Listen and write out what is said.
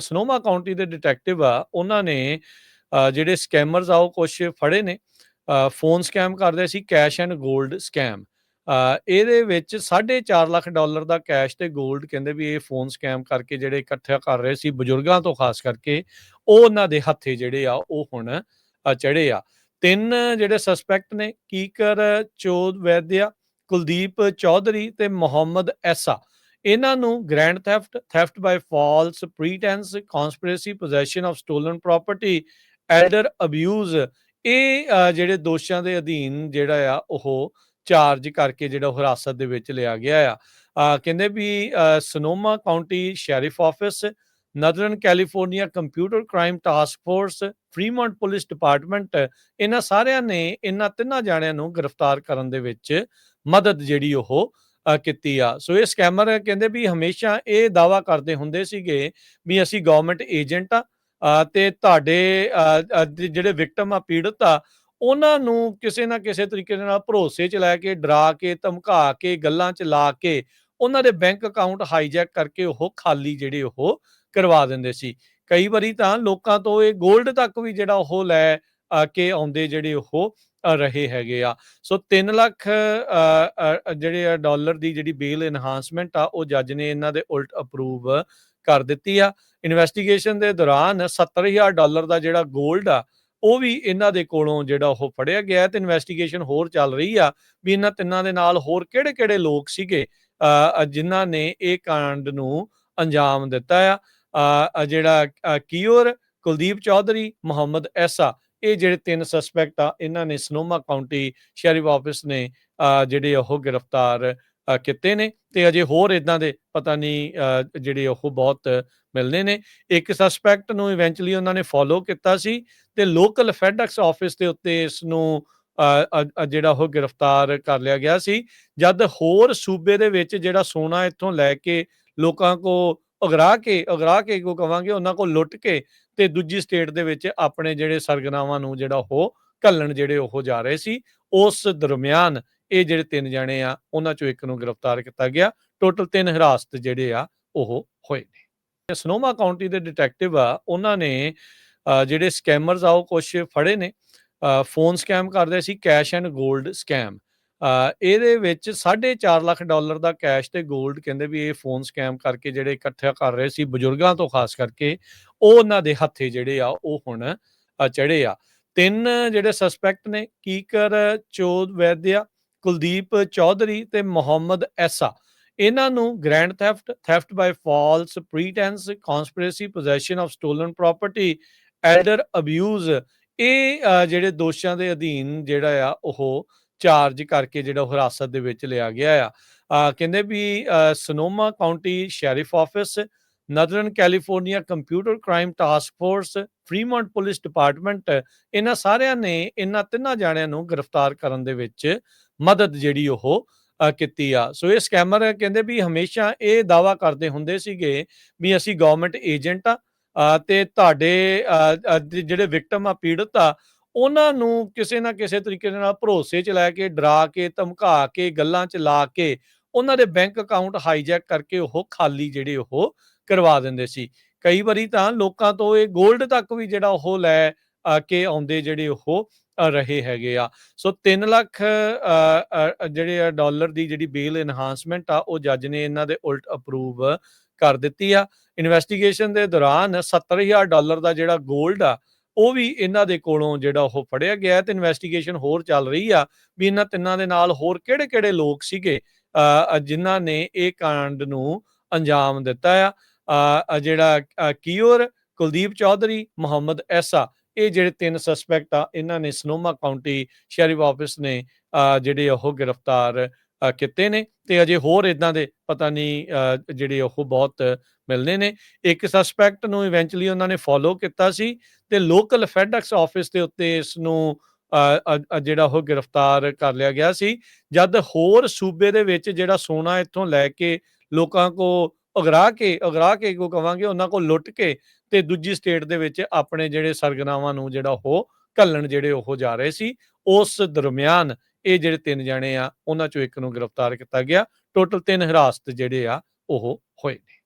ਸਨੋਮਾ County ਦੇ detective ਆ ਉਹਨਾਂ ਨੇ ਅ, ਜਿਹੜੇ ਸਕੈਮਰਸ ਆ ਉਹ ਕੁਝ ਫੜੇ ਨੇ। ਫੋਨ ਸਕੈਮ ਕਰਦੇ ਸੀ ਕੈਸ਼ ਐਂਡ 골ਡ ਸਕੈਮ ਇਹਦੇ ਵਿੱਚ 4.5 ਲੱਖ ਡਾਲਰ ਦਾ ਕੈਸ਼ ਤੇ 골ਡ ਕਹਿੰਦੇ ਵੀ ਇਹ ਫੋਨ ਸਕੈਮ ਕਰਕੇ ਜਿਹੜੇ ਇਕੱਠਾ ਕਰ ਰਹੇ ਸੀ ਬਜ਼ੁਰਗਾਂ ਤੋਂ ਖਾਸ ਕਰਕੇ ਉਹ ਉਹਨਾਂ ਦੇ ਹੱਥੇ ਜਿਹੜੇ ਆ ਉਹ ਹੁਣ ਚੜੇ ਆ। ਤਿੰਨ ਜਿਹੜੇ ਸਸਪੈਕਟ ਨੇ ਕੀਕਰ ਚੋਦ ਵੈਦਿਆ ਕੁਲਦੀਪ ਚੌਧਰੀ ਤੇ ਮੁਹੰਮਦ ਐਸਾ। ਇਹਨਾਂ ਨੂੰ grand theft theft by false pretence conspiracy possession of stolen property elder abuse ਇਹ ਜਿਹੜੇ ਦੋਸ਼ਾਂ ਦੇ ਅਧੀਨ ਜਿਹੜਾ ਆ, ਉਹ ਚਾਰਜ ਕਰਕੇ ਜਿਹੜਾ ਹਿਰਾਸਤ ਦੇ ਵਿੱਚ ਲਿਆ ਗਿਆ ਆ। ਕਹਿੰਦੇ ਵੀ Sonoma County sheriff office northern California computer crime task force Fremont police department ਇਹਨਾਂ ਸਾਰਿਆਂ ਨੇ ਇਹਨਾਂ ਤਿੰਨਾਂ ਜਾਣਿਆਂ ਨੂੰ ਗ੍ਰਿਫਤਾਰ ਕਰਨ ਦੇ ਵਿੱਚ ਮਦਦ ਜਿਹੜੀ ਉਹ ਕੀਤੀ ਆ। ਸੋ ਇਹ ਸਕੈਮਰ ਕਹਿੰਦੇ ਵੀ ਹਮੇਸ਼ਾ ਇਹ ਦਾਵਾ ਕਰਦੇ ਹੁੰਦੇ ਸੀਗੇ ਵੀ ਅਸੀਂ ਗਵਰਨਮੈਂਟ ਏਜੰਟ ਆ ਅ, ਤੇ ਤੁਹਾਡੇ ਜਿਹੜੇ ਵਿਕਟਮ ਆ ਪੀੜਤ ਆ ਉਹਨਾਂ ਨੂੰ ਕਿਸੇ ਨਾ ਕਿਸੇ ਤਰੀਕੇ ਦੇ ਨਾਲ ਭਰੋਸੇ 'ਚ ਲੈ ਕੇ ਡਰਾ ਕੇ ਧਮਕਾ ਕੇ ਗੱਲਾਂ 'ਚ ਲਾ ਕੇ ਉਹਨਾਂ ਦੇ ਬੈਂਕ ਅਕਾਊਂਟ ਹਾਈਜੈਕ ਕਰਕੇ ਉਹ ਖਾਲੀ ਜਿਹੜੇ ਉਹ ਕਰਵਾ ਦਿੰਦੇ ਸੀ। ਕਈ ਵਾਰੀ ਤਾਂ ਲੋਕਾਂ ਤੋਂ ਇਹ 골ਡ ਤੱਕ ਵੀ ਜਿਹੜਾ ਉਹ ਲੈ ਕੇ ਆਉਂਦੇ ਜਿਹੜੇ ਉਹ ਰਹੇ ਹੈਗੇ ਆ। ਸੋ 3 ਲੱਖ ਜਿਹੜੇ ਆ ਡਾਲਰ ਦੀ ਜਿਹੜੀ ਬੇਲ ਇਨਹਾਂਸਮੈਂਟ ਆ, ਉਹ ਜੱਜ ਨੇ ਇਹਨਾਂ ਦੇ ਉਲਟ ਅਪਰੂਵ ਕਰ ਦਿੱਤੀ ਆ। ਇਨਵੈਸਟੀਗੇਸ਼ਨ ਦੇ ਦੌਰਾਨ 70000 ਡਾਲਰ ਦਾ ਜਿਹੜਾ 골ਡ ਆ, ਉਹ ਵੀ ਇਹਨਾਂ ਦੇ ਕੋਲੋਂ ਜਿਹੜਾ ਉਹ ਫੜਿਆ ਗਿਆ ਹੈ ਤੇ ਇਨਵੈਸਟੀਗੇਸ਼ਨ ਹੋਰ ਚੱਲ ਰਹੀ ਆ ਵੀ ਇਹਨਾਂ ਤਿੰਨਾਂ ਦੇ ਨਾਲ ਹੋਰ ਕਿਹੜੇ-ਕਿਹੜੇ ਲੋਕ ਸੀਗੇ ਜਿਨ੍ਹਾਂ ਨੇ ਇਹ ਕਾਂਡ ਨੂੰ ਅੰਜਾਮ ਦਿੱਤਾ ਆ। ਜਿਹੜਾ ਕੀਓਰ, ਕੁਲਦੀਪ ਚੌਧਰੀ, ਮੁਹੰਮਦ ਐਸਾ ਇਹ ਜਿਹੜੇ ਤਿੰਨ ਸਸਪੈਕਟ ਆ ਇਹਨਾਂ ਨੇ ਸਨੋਮਾ ਕਾਉਂਟੀ ਸ਼ੈਰਿਫ ਆਫਿਸ ਨੇ ਜਿਹੜੇ ਉਹ ਗ੍ਰਿਫਤਾਰ ਅ, ਕੀਤੇ ਨੇ ਤੇ ਅਜੇ ਹੋਰ ਇਦਾਂ ਦੇ ਪਤਾ ਨਹੀਂ ਜਿਹੜੇ ਉਹ ਬਹੁਤ ਮਿਲਨੇ ਨੇ। ਇੱਕ ਸਸਪੈਕਟ ਨੂੰ ਇਵੈਂਚੁਅਲੀ ਉਹਨਾਂ ਨੇ ਫੋਲੋ ਕੀਤਾ ਸੀ ਤੇ ਲੋਕਲ ਫੈਡੈਕਸ ਆਫਿਸ ਦੇ ਉੱਤੇ ਇਸ ਨੂੰ ਜਿਹੜਾ ਉਹ ਗ੍ਰਿਫਤਾਰ ਕਰ ਲਿਆ ਗਿਆ ਸੀ। ਜਦ ਹੋਰ ਸੂਬੇ ਦੇ ਵਿੱਚ ਜਿਹੜਾ ਸੋਨਾ ਇੱਥੋਂ ਲੈ ਕੇ ਲੋਕਾਂ ਕੋ ਉਗਰਾ ਕੇ ਉਗਰਾ ਕੇ ਕੋ ਕਵਾਂਗੇ ਉਹਨਾਂ ਕੋ ਲੁੱਟ ਕੇ ਤੇ ਦੂਜੀ ਸਟੇਟ ਦੇ ਵਿੱਚ ਆਪਣੇ ਜਿਹੜੇ ਸਰਗਨਾਵਾਂ ਨੂੰ ਜਿਹੜਾ ਉਹ ਘੱਲਣ ਜਿਹੜੇ ਉਹ ਜਾ ਰਹੇ ਸੀ, ਉਸ ਦਰਮਿਆਨ ਇਹ ਜਿਹੜੇ ਤਿੰਨ ਜਣੇ ਆ, ਉਹਨਾਂ ਚੋਂ ਇੱਕ ਨੂੰ ਗ੍ਰਿਫਤਾਰ ਕੀਤਾ ਗਿਆ। ਟੋਟਲ ਤਿੰਨ ਹਿਰਾਸਤ ਜਿਹੜੇ ਆ, ਉਹ ਹੋਏ ਨੇ। ਸਨੋਮਾ ਕਾਉਂਟੀ ਦੇ ਡਿਟੈਕਟਿਵ ਆ, ਉਹਨਾਂ ਨੇ ਜਿਹੜੇ ਸਕੈਮਰਸ ਆ, ਉਹ ਕੁਝ ਫੜੇ ਨੇ। ਫੋਨ ਸਕੈਮ ਕਰਦੇ ਸੀ ਕੈਸ਼ ਐਂਡ 골ਡ ਸਕੈਮ ਇਹਦੇ ਵਿੱਚ 4.5 ਲੱਖ ਡਾਲਰ ਦਾ ਕੈਸ਼ ਤੇ 골ਡ ਕਹਿੰਦੇ ਵੀ ਇਹ ਫੋਨ ਸਕੈਮ ਕਰਕੇ ਜਿਹੜੇ ਇਕੱਠਾ ਕਰ ਰਹੇ ਸੀ ਬਜ਼ੁਰਗਾਂ ਤੋਂ ਖਾਸ ਕਰਕੇ, ਉਹ ਉਹਨਾਂ ਦੇ ਹੱਥੇ ਜਿਹੜੇ ਆ, ਉਹ ਹੁਣ ਚੜੇ ਆ। ਤਿੰਨ ਜਿਹੜੇ ਸਸਪੈਕਟ ਨੇ, ਕੀਕਰ ਚੋਦ ਵੈਦਿਆ, ਕੁਲਦੀਪ ਚੌਧਰੀ ਤੇ ਮੁਹੰਮਦ ਐਸਾ। ਇਹਨਾਂ ਨੂੰ grand theft theft by false pretence conspiracy possession of stolen property elder abuse ਇਹ ਜਿਹੜੇ ਦੋਸ਼ਾਂ ਦੇ ਅਧੀਨ ਜਿਹੜਾ ਆ, ਉਹ ਚਾਰਜ ਕਰਕੇ ਜਿਹੜਾ ਉਹ ਹਿਰਾਸਤ ਦੇ ਵਿੱਚ ਲਿਆ ਗਿਆ ਆ। ਕਹਿੰਦੇ ਵੀ Sonoma County sheriff office northern California computer crime task force Fremont police department ਇਹਨਾਂ ਸਾਰਿਆਂ ਨੇ ਇਹਨਾਂ ਤਿੰਨਾਂ ਜਾਣਿਆਂ ਨੂੰ ਗ੍ਰਿਫਤਾਰ ਕਰਨ ਦੇ ਵਿੱਚ ਮਦਦ ਜਿਹੜੀ ਉਹ ਕੀਤੀ ਆ। ਸੋ ਇਹ ਸਕੈਮਰ ਕਹਿੰਦੇ ਵੀ ਹਮੇਸ਼ਾ ਇਹ ਦਾਵਾ ਕਰਦੇ ਹੁੰਦੇ ਸੀਗੇ ਵੀ ਅਸੀਂ ਗਵਰਨਮੈਂਟ ਏਜੰਟ ਆ ਅ, ਤੇ ਤੁਹਾਡੇ ਜਿਹੜੇ ਵਿਕਟਮ ਆ ਪੀੜਤ ਆ ਉਹਨਾਂ ਨੂੰ ਕਿਸੇ ਨਾ ਕਿਸੇ ਤਰੀਕੇ ਦੇ ਨਾਲ ਭਰੋਸੇ 'ਚ ਲੈ ਕੇ, ਡਰਾ ਕੇ, ਧਮਕਾ ਕੇ, ਗੱਲਾਂ 'ਚ ਲਾ ਕੇ ਉਹਨਾਂ ਦੇ ਬੈਂਕ ਅਕਾਊਂਟ ਹਾਈਜੈਕ ਕਰਕੇ ਉਹ ਖਾਲੀ ਜਿਹੜੇ ਉਹ ਕਰਵਾ ਦਿੰਦੇ ਸੀ। ਕਈ ਵਾਰੀ ਤਾਂ ਲੋਕਾਂ ਤੋਂ ਇਹ 골ਡ ਤੱਕ ਵੀ ਜਿਹੜਾ ਉਹ ਲੈ ਆ ਕੇ ਆਉਂਦੇ ਜਿਹੜੇ ਉਹ ਰਹੇ ਹੈਗੇ ਆ। ਸੋ 3 ਲੱਖ ਜਿਹੜੇ ਆ ਡਾਲਰ ਦੀ ਜਿਹੜੀ ਬੇਲ ਇਨਹਾਂਸਮੈਂਟ ਆ, ਉਹ ਜੱਜ ਨੇ ਇਹਨਾਂ ਦੇ ਉਲਟ ਅਪਰੂਵ ਕਰ ਦਿੱਤੀ ਆ। ਇਨਵੈਸਟੀਗੇਸ਼ਨ ਦੇ ਦੌਰਾਨ 70000 ਡਾਲਰ ਦਾ ਜਿਹੜਾ 골ਡ ਆ ਉਹ ਵੀ ਇਹਨਾਂ ਦੇ ਕੋਲੋਂ ਜਿਹੜਾ ਉਹ ਫੜਿਆ ਗਿਆ ਹੈ ਤੇ ਇਨਵੈਸਟੀਗੇਸ਼ਨ ਹੋਰ ਚੱਲ ਰਹੀ ਆ ਵੀ ਇਹਨਾਂ ਤਿੰਨਾਂ ਦੇ ਨਾਲ ਹੋਰ ਕਿਹੜੇ-ਕਿਹੜੇ ਲੋਕ ਸੀਗੇ ਅ, ਜਿਨ੍ਹਾਂ ਨੇ ਇਹ ਕਾਂਡ ਨੂੰ ਅੰਜਾਮ ਦਿੱਤਾ ਆ। ਜਿਹੜਾ ਅ, ਕੀਓਰ ਕੁਲਦੀਪ ਚੌਧਰੀ ਮੁਹੰਮਦ ਐਸਾ ਇਹ ਜਿਹੜੇ ਤਿੰਨ ਸਸਪੈਕਟ ਆ ਇਹਨਾਂ ਨੇ ਸਨੋਮਾ ਕਾਉਂਟੀ ਸ਼ੈਰਿਫ ਆਫਿਸ ਨੇ ਜਿਹੜੇ ਉਹ ਗ੍ਰਿਫਤਾਰ ਕੀਤੇ ਨੇ ਤੇ ਅਜੇ ਹੋਰ ਇਦਾਂ ਦੇ ਪਤਾ ਨਹੀਂ ਜਿਹੜੇ ਉਹ ਬਹੁਤ ਮਿਲਨੇ ਨੇ। ਇੱਕ ਸਸਪੈਕਟ ਨੂੰ ਇਵੈਂਚੁਅਲੀ ਉਹਨਾਂ ਨੇ ਫੋਲੋ ਕੀਤਾ ਸੀ ਤੇ ਲੋਕਲ ਫੈਡੈਕਸ ਆਫਿਸ ਦੇ ਉੱਤੇ ਇਸ ਨੂੰ ਜਿਹੜਾ ਉਹ ਗ੍ਰਿਫਤਾਰ ਕਰ ਲਿਆ ਗਿਆ ਸੀ। ਜਦ ਹੋਰ ਸੂਬੇ ਦੇ ਵਿੱਚ ਜਿਹੜਾ ਸੋਨਾ ਇੱਥੋਂ ਲੈ ਕੇ ਲੋਕਾਂ ਕੋ ਉਗਰਾ ਕੇ ਉਗਰਾ ਕੇ ਕੋ ਕਵਾਂਗੇ, ਉਹਨਾਂ ਕੋ ਲੁੱਟ ਕੇ ਤੇ ਦੂਜੀ ਸਟੇਟ ਦੇ ਵਿੱਚ ਆਪਣੇ ਜਿਹੜੇ ਸਰਗਨਾਵਾਂ ਨੂੰ ਜਿਹੜਾ ਉਹ ਘੱਲਣ ਜਿਹੜੇ ਉਹ ਜਾ ਰਹੇ ਸੀ, ਉਸ ਦਰਮਿਆਨ ਇਹ ਜਿਹੜੇ ਤਿੰਨ ਜਣੇ ਆ, ਉਹਨਾਂ ਚੋਂ ਇੱਕ ਨੂੰ ਗ੍ਰਿਫਤਾਰ ਕੀਤਾ ਗਿਆ। ਟੋਟਲ ਤਿੰਨ ਹਿਰਾਸਤ ਜਿਹੜੇ ਆ, ਉਹ ਹੋਏ ਨੇ।